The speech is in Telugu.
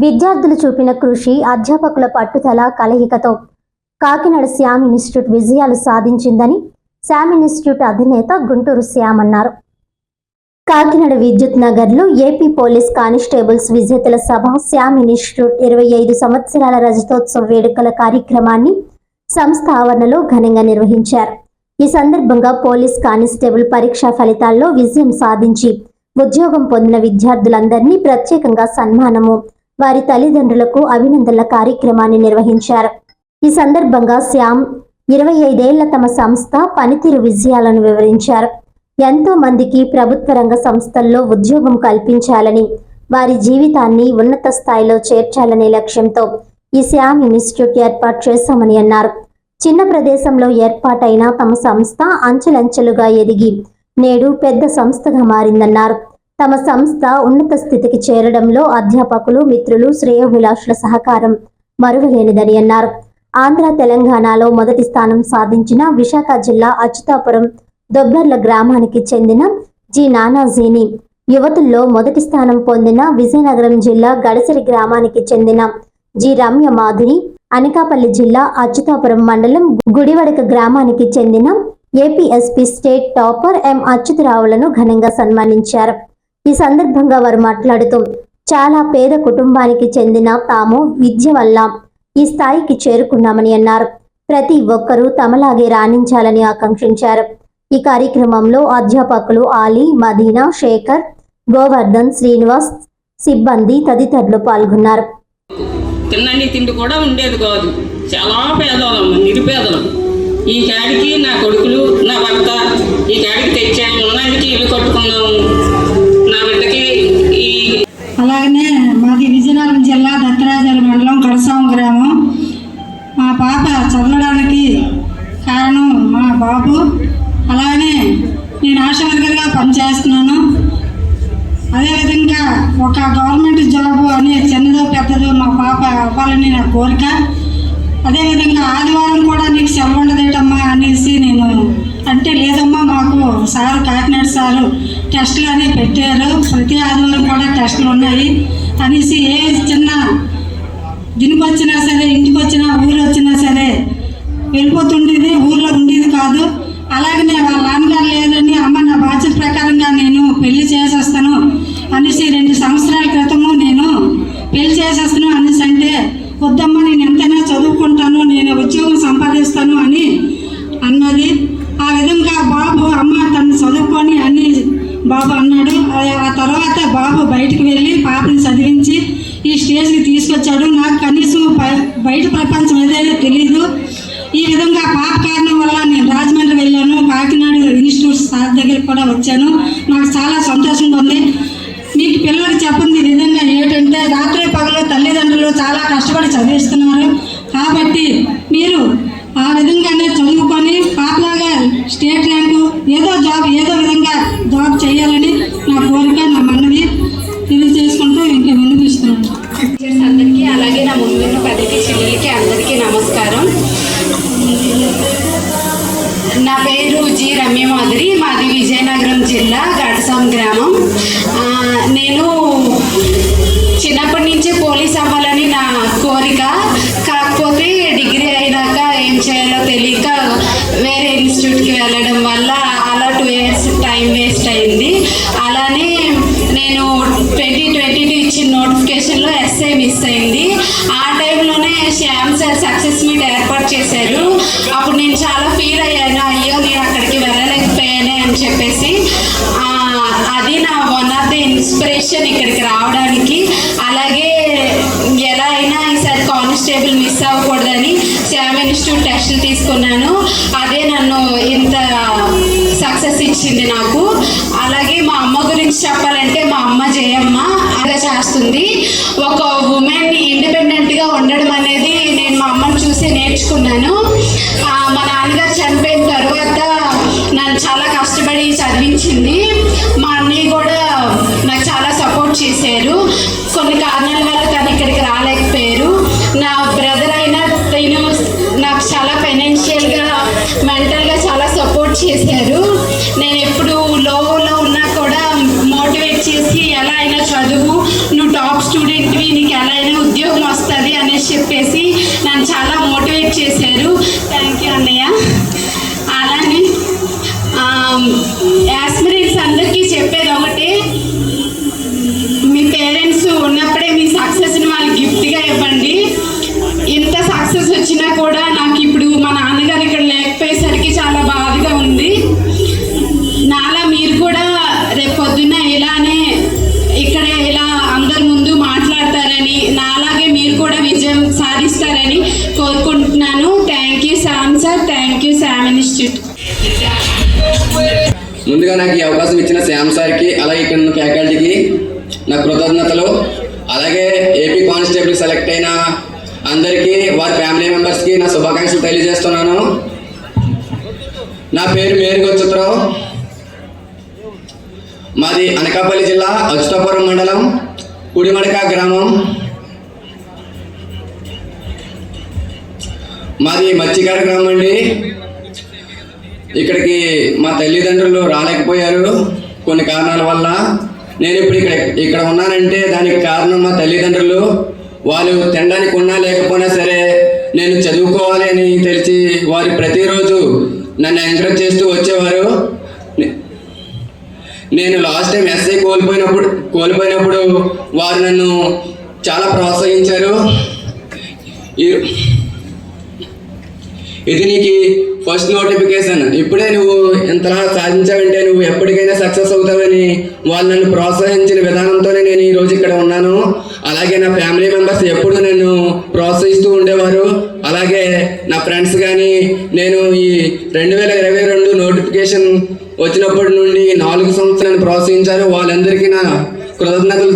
విద్యార్థులు చూపిన కృషి అధ్యాపకుల పట్టుదల కలయికతో కాకినాడ శ్యామ్ ఇన్స్టిట్యూట్ విజయాలు సాధించిందని శ్యామ్ ఇన్స్టిట్యూట్ అధినేత గుంటూరు శ్యామ్ అన్నారు. కాకినాడ విద్యుత్ నగర్లో ఏపీ పోలీస్ కానిస్టేబుల్స్ విజేతల సభ శ్యామ్ ఇన్స్టిట్యూట్ ఇరవై ఐదు సంవత్సరాల రజతోత్సవ వేడుకల కార్యక్రమాన్ని సంస్థ ఆవరణలో ఘనంగా నిర్వహించారు. ఈ సందర్భంగా పోలీస్ కానిస్టేబుల్ పరీక్షా ఫలితాల్లో విజయం సాధించి ఉద్యోగం పొందిన విద్యార్థులందరినీ ప్రత్యేకంగా సన్మానము వారి తల్లిదండ్రులకు అభినందనల కార్యక్రమాన్ని నిర్వహించారు. ఈ సందర్భంగా శ్యామ్ ఇరవై ఐదేళ్ళ తమ సంస్థ పనితీరు విజయాలను వివరించారు. ఎంతో మందికి ప్రభుత్వ రంగ సంస్థల్లో ఉద్యోగం కల్పించాలని వారి జీవితాన్ని ఉన్నత స్థాయిలో చేర్చాలనే లక్ష్యంతో ఈ శ్యామ్ ఇన్స్టిట్యూట్ ఏర్పాటు చేశామని అన్నారు. చిన్న ప్రదేశంలో ఏర్పాటైన తమ సంస్థ అంచెలంచెలుగా ఎదిగి నేడు పెద్ద సంస్థగా మారిందన్నారు. తమ సంస్థ ఉన్నత స్థితికి చేరడంలో అధ్యాపకులు మిత్రులు శ్రేయోభిలాషుల సహకారం మరువలేనిదని అన్నారు. ఆంధ్ర తెలంగాణలో మొదటి స్థానం సాధించిన విశాఖ జిల్లా అచ్యుతాపురం దొబ్బర్ల గ్రామానికి చెందిన జి. నానాజీని. యువతుల్లో మొదటి స్థానం పొందిన విజయనగరం జిల్లా గడసిరి గ్రామానికి చెందిన జి. రమ్య మాధురి అనకాపల్లి జిల్లా అచ్యుతాపురం మండలం గుడివడక గ్రామానికి చెందిన ఏపీఎస్పీ స్టేట్ టాపర్ ఎం. అచ్యుతరావులను ఘనంగా సన్మానించారు. ఈ సందర్భంగా వారు మాట్లాడుతూ చాలా పేద కుటుంబానికి చెందిన తాము విద్య వల్ల ఈ స్థాయికి చేరుకున్నామని అన్నారు. ప్రతి ఒక్కరూ తమలాగే రాణించాలని ఆకాంక్షించారు. ఈ కార్యక్రమంలో అధ్యాపకులు ఆలీ మదీనా శేఖర్ గోవర్ధన్ శ్రీనివాస్ సిబ్బంది తదితరులు పాల్గొన్నారు. తిన్నని తిండి కూడా ఉండేది కాదు. చాలా పేదవాళ్ళం నిరుపేదలం. ఈ కాడికి నా కొడుకులు నా భర్త ఈ కాడికి తెచ్చాము. ఉన్నాడికి ఇల్లు కట్టుకున్నాము. అలాగనే మాది విజయనగరం జిల్లా దత్తరాజాల మండలం కడసాం గ్రామం. మా పాప చదవడానికి కారణం మా బాబు. అలానే నేను ఆశా వర్కర్గా పనిచేస్తున్నాను అదేవిధంగా ఒక గవర్నమెంట్ జాబ్ అనే చిన్నదో పెద్దదో మా పాప అవ్వాలని నా కోరిక. అదేవిధంగా ఆదివారం కూడా నీకు సెలవు ఉండదేటమ్మా అనేసి నేను అంటే లేదమ్మా మాకు సారు చేశారు. సారు టెస్టులు అని పెట్టారు. ప్రతి ఆదివారం కూడా టెస్టులు ఉన్నాయి అనేసి ఏ చిన్న దినికి వచ్చినా సరే ఇంటికి వచ్చినా ఊరు వచ్చినా సరే వెళ్ళిపోతుండేది ఊర్లో ఉండేది కాదు అలాగనే వాళ్ళ నాన్నగారు లేదని అమ్మ నా బాధ్యత ప్రకారంగా నేను పెళ్ళి చేసేస్తాను అనేసి రెండు సంవత్సరాల క్రితము నేను పెళ్ళి చేసేస్తాను అనేసి అంటే వద్దమ్మ నేను ఎంతైనా చదువుకుంటాను నేను ఉద్యోగం సంపాదిస్తాను అని అన్నది ఆ విధంగా బాబు అమ్మ తను చదువుకొని అని బాబు అన్నాడు. ఆ- తర్వాత బాబు బయటికి వెళ్ళి పాపని చదివించి ఈ స్టేజ్కి తీసుకొచ్చాడు. నాకు కనీసం బయట ప్రపంచం ఏదైనా తెలియదు ఈ విధంగా పాప కారణం వల్ల నేను రాజమండ్రి వెళ్ళాను. కాకినాడ ఇన్స్టిట్యూట్ సార్ దగ్గరికి కూడా వచ్చాను. నాకు చాలా సంతోషంగా ఉంది. మీకు పిల్లలకు చెప్పింది ఈ విధంగా ఏంటంటే రాత్రి పగలు తల్లిదండ్రులు చాలా కష్టపడి చదివిస్తున్నారు. కాబట్టి మీరు ఆ విధంగానే చదువుకొని పాపలాగా స్టేట్ ర్యాంకు ఏదో జాబ్ ఏదో జాబ్ చేయాలని శ్యామ్ సార్ సక్సెస్ మీట్ ఏర్పాటు చేశారు. అప్పుడు నేను చాలా ఫీల్ అయ్యాను. అయ్యో నేను అక్కడికి వెళ్ళలేకపోయానే అని చెప్పేసి అది నా వన్ ఆఫ్ ద ఇన్స్పిరేషన్ ఇక్కడికి రావడానికి. అలాగే ఎలా అయినా ఈసారి కానిస్టేబుల్ మిస్ అవ్వకూడదని శ్యామ్ ఇన్స్టిట్యూట్ టెస్ట్ తీసుకున్నాను. అదే నన్ను ఇంత సక్సెస్ ఇచ్చింది నాకు. అలాగే మా అమ్మ గురించి చెప్పాలంటే మా అమ్మ జయమ్మ అలా చేస్తుంది. ఒక మా నాన్నగారు చనిపోయిన తర్వాత నన్ను చాలా కష్టపడి చదివించింది. మా అన్నయ్య కూడా నాకు చాలా సపోర్ట్ చేశారు. కొన్ని కారణాల వల్ల తను ఇక్కడికి రాలేకపోయారు. నా బ్రదర్ అయినా తను నాకు చాలా ఫైనాన్షియల్గా మెంటల్గా చాలా సపోర్ట్ చేశారు. నేను ఎప్పుడు లోలో ఉన్నా కూడా మోటివేట్ చేసి ఎలా అయినా చదువు నువ్వు టాప్ స్టూడెంట్వి నీకు ఎలా అయినా ఉద్యోగం వస్తుంది అనేసి చెప్పేసి rame ya. ya. ముందుగా నాకు ఈ అవకాశం ఇచ్చిన శ్యామ్ సార్కి అలాగే ఇక్కడ ఉన్న ఫ్యాకల్టీకి నా కృతజ్ఞతలు. అలాగే ఏపీ కానిస్టేబుల్ సెలెక్ట్ అయిన అందరికీ వారి ఫ్యామిలీ మెంబర్స్కి నా శుభాకాంక్షలు తెలియజేస్తున్నాను. నా పేరు మేరుగో చిత్రం మాది అనకాపల్లి జిల్లా అచ్యుతాపురం మండలం కుడిమడక గ్రామం. మాది మత్స్యకార గ్రామం అండి. ఇక్కడికి మా తల్లిదండ్రులు రాలేకపోయారు. కొన్ని కారణాల వల్ల నేను ఇప్పుడు ఇక్కడ ఇక్కడ ఉన్నానంటే దానికి కారణం మా తల్లిదండ్రులు. వాళ్ళు తినడానికి ఉన్నా లేకపోయినా సరే నేను చదువుకోవాలి అని తెలిసి వారు ప్రతిరోజు నన్ను ఎంకరేజ్ చేస్తూ వచ్చేవారు. నేను లాస్ట్ టైం ఎస్ఐ కోల్పోయినప్పుడు కోల్పోయినప్పుడు వారు నన్ను చాలా ప్రోత్సహించారు. ఈ ఇది నీకు ఫస్ట్ నోటిఫికేషన్ ఇప్పుడే నువ్వు ఇంతలా సాధించావంటే నువ్వు ఎప్పటికైనా సక్సెస్ అవుతావని వాళ్ళు నన్ను ప్రోత్సహించిన విధానంతోనే నేను ఈరోజు ఇక్కడ ఉన్నాను. అలాగే నా ఫ్యామిలీ మెంబర్స్ ఎప్పుడు నన్ను ప్రోత్సహిస్తూ ఉండేవారు. అలాగే నా ఫ్రెండ్స్ కానీ నేను ఈ రెండు వేల ఇరవై రెండు నోటిఫికేషన్ వచ్చినప్పటి నుండి నాలుగు సంవత్సరాలు ప్రోత్సహించారు. వాళ్ళందరికీ నా కృతజ్ఞతలు